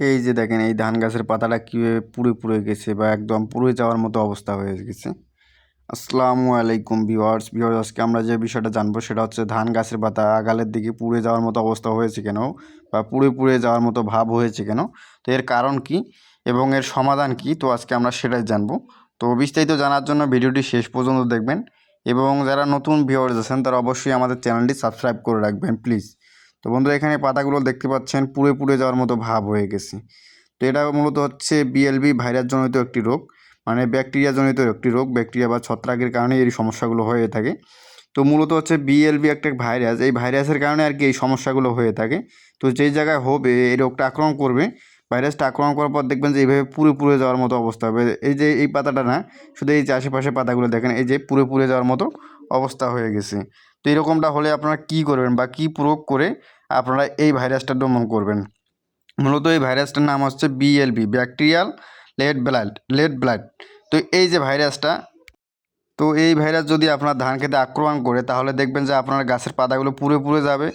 এই যে দেখেন, এই ধান গাছের পাতাটা কীভাবে পুড়ে পুড়ে গেছে বা একদম পুড়ে যাওয়ার মতো অবস্থা হয়ে গেছে। আসসালামু আলাইকুম ভিওয়ার্স ভিউয়ার্স, আজকে আমরা যে বিষয়টা জানব সেটা হচ্ছে ধান গাছের পাতা আগালের দিকে পুড়ে যাওয়ার মতো অবস্থা হয়েছে কেন বা পুড়ে পুড়ে যাওয়ার মতো ভাব হয়েছে কেন? তো এর কারণ কি এবং এর সমাধান কি? তো আজকে আমরা সেটাই জানব। তো বিস্তারিত জানার জন্য ভিডিওটি শেষ পর্যন্ত দেখবেন এবং যারা নতুন ভিওয়ার্স আছেন তারা অবশ্যই আমাদের চ্যানেলটি সাবস্ক্রাইব করে রাখবেন, প্লিজ। তো বন্ধুরা, এখানে পাতাগুলো দেখতে পাচ্ছেন, পুড়ে পুড়ে যাওয়ার মতো ভাব হয়ে গেছে। তো এটা মূলত হচ্ছে বিএলবি ভাইরাস জনিত একটি রোগ মানে ব্যাকটেরিয়া জনিত একটি রোগ, ব্যাকটেরিয়া বা ছত্রাকের কারণে এই সমস্যাগুলো হয়ে থাকে। তো মূলত হচ্ছে বিএলবি একটা ভাইরাস, এই ভাইরাসের কারণে আর কি এই সমস্যাগুলো হয়ে থাকে। তো যেই জায়গায় হবে, এই রোগটা আক্রমণ করবে, ভাইরাসটা আক্রমণ করার পর দেখবেন যে এইভাবে পুরে পুড়ে যাওয়ার মতো অবস্থা হবে। এই যে এই পাতাটা না, শুধু এই যে আশেপাশে পাতাগুলো দেখেন, এই যে পুরে পুড়ে যাওয়ার মতো অবস্থা হয়ে গেছে। তো এরকমটা হলে আপনারা কী করবেন বা কী প্রয়োগ করে আপনারা এই ভাইরাসটা দমন করবেন। মূলত এই ভাইরাসটার নাম হচ্ছে BLB bacterial leaf blight leaf blight তো এই যে ভাইরাসটা, তো এই ভাইরাস যদি আপনার ধান খেতে আক্রমণ করে, তাহলে দেখবেন যে আপনার গাছের পাতাগুলো পুড়ে পুরে যাবে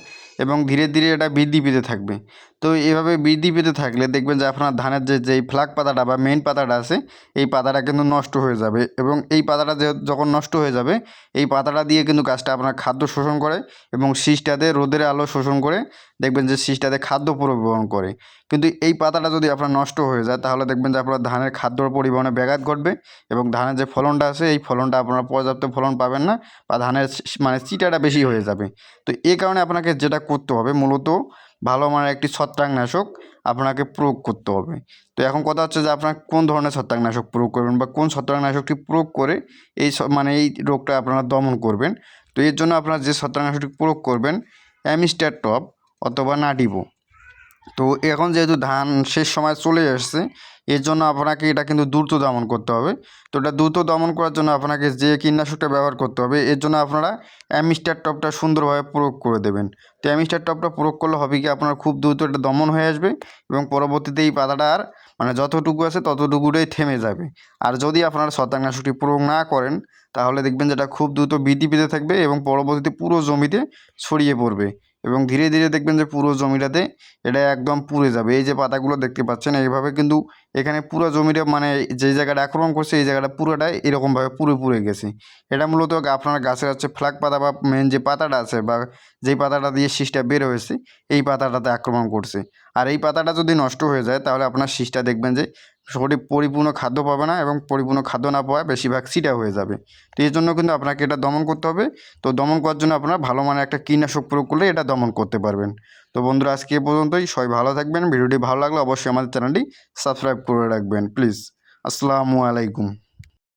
এবং ধীরে ধীরে এটা বৃদ্ধি পেতে থাকবে। তো এভাবে বৃদ্ধি পেতে থাকলে দেখবেন যে আপনার ধানের যে, যেই ফ্লাক পাতাটা বা মেইন পাতাটা আছে, এই পাতাটা কিন্তু নষ্ট হয়ে যাবে এবং এই পাতাটা যে, যখন নষ্ট হয়ে যাবে, এই পাতাটা দিয়ে কিন্তু গাছটা আপনার খাদ্য শোষণ করে এবং শীষটাতে রোদের আলো শোষণ করে দেখবেন যে শীষটাতে খাদ্য পরিবহন করে। কিন্তু এই পাতাটা যদি আপনার নষ্ট হয়ে যায়, তাহলে দেখবেন যে আপনার ধানের খাদ্য পরিবহনে ব্যাঘাত ঘটবে এবং ধানের যে ফলনটা আছে, এই ফলনটা আপনারা পর্যাপ্ত ফলন পাবেন না বা ধানের মানে চিটাটা বেশি হয়ে যাবে। তো এই কারণে আপনাকে যেটা করতে হবে মূলত ভালো মানের একটি ছত্রাকনাশক আপনাকে প্রয়োগ করতে হবে। তো এখন কথা হচ্ছে যে আপনার কোন ধরনের ছত্রাকনাশক প্রয়োগ করবেন বা কোন ছত্রাকনাশকটি প্রয়োগ করে এই মানে এই রোগটা আপনারা দমন করবেন। তো এর জন্য আপনারা যে ছত্রাকনাশকটি প্রয়োগ করবেন, অ্যামিস্টার টপ অথবা নাটিভো তো এখন যেহেতু ধান শেষ সময় চলে আসছে এর জন্য আপনাকে এটা কিন্তু দ্রুত দমন করতে হবে। তো এটা দ্রুত দমন করার জন্য আপনাকে যে কীটনাশকটা ব্যবহার করতে হবে, এর জন্য আপনারা অ্যামিস্টার টপটা সুন্দরভাবে প্রয়োগ করে দেবেন। তো অ্যামিস্টার টপটা প্রয়োগ করলে হবে কি, আপনার খুব দ্রুত এটা দমন হয়ে আসবে এবং পরবর্তীতে এই পাতাটা আর মানে যতটুকু আছে ততটুকুটাই থেমে যাবে। আর যদি আপনারা ছত্রাকনাশকটি প্রয়োগ না করেন, তাহলে দেখবেন যেটা খুব দ্রুত বৃদ্ধি পেতে থাকবে এবং পরবর্তীতে পুরো জমিতে ছড়িয়ে পড়বে। এবং ধীরে ধীরে দেখবেন যে পুরো জমিটাতে এটা একদম পুড়ে যাবে। এই যে পাতাগুলো দেখতে পাচ্ছেন, এইভাবে কিন্তু এখানে পুরো জমিটা মানে যে জায়গাটা আক্রমণ করছে, এই জায়গাটা পুরোটাই এরকমভাবে পুরে পুড়ে গেছে। এটা মূলত আপনার গাছের হচ্ছে ফ্ল্যাগ পাতা বা মেন যে পাতাটা আছে বা যেই পাতাটা দিয়ে শীষটা বের হয়েছে, এই পাতাটাতে আক্রমণ করছে। আর এই পাতাটা যদি নষ্ট হয়ে যায়, তাহলে আপনার শীষটা দেখবেন যে সঠিক পরিপূর্ণ খাদ্য পাবে না এবং পরিপূর্ণ খাদ্য না পাওয়া বেশিরভাগ সিটা হয়ে যাবে। তো এই জন্য কিন্তু আপনাকে এটা দমন করতে হবে। তো দমন করার জন্য আপনারা ভালো মানের একটা কীটনাশক প্রয়োগ করলে এটা দমন করতে পারবেন। তো বন্ধুরা, আজকে এ পর্যন্তই। সবাই ভালো থাকবেন। ভিডিওটি ভালো লাগলে অবশ্যই আমাদের চ্যানেলটি সাবস্ক্রাইব করে রাখবেন। প্লিজ, আসসালামু আলাইকুম।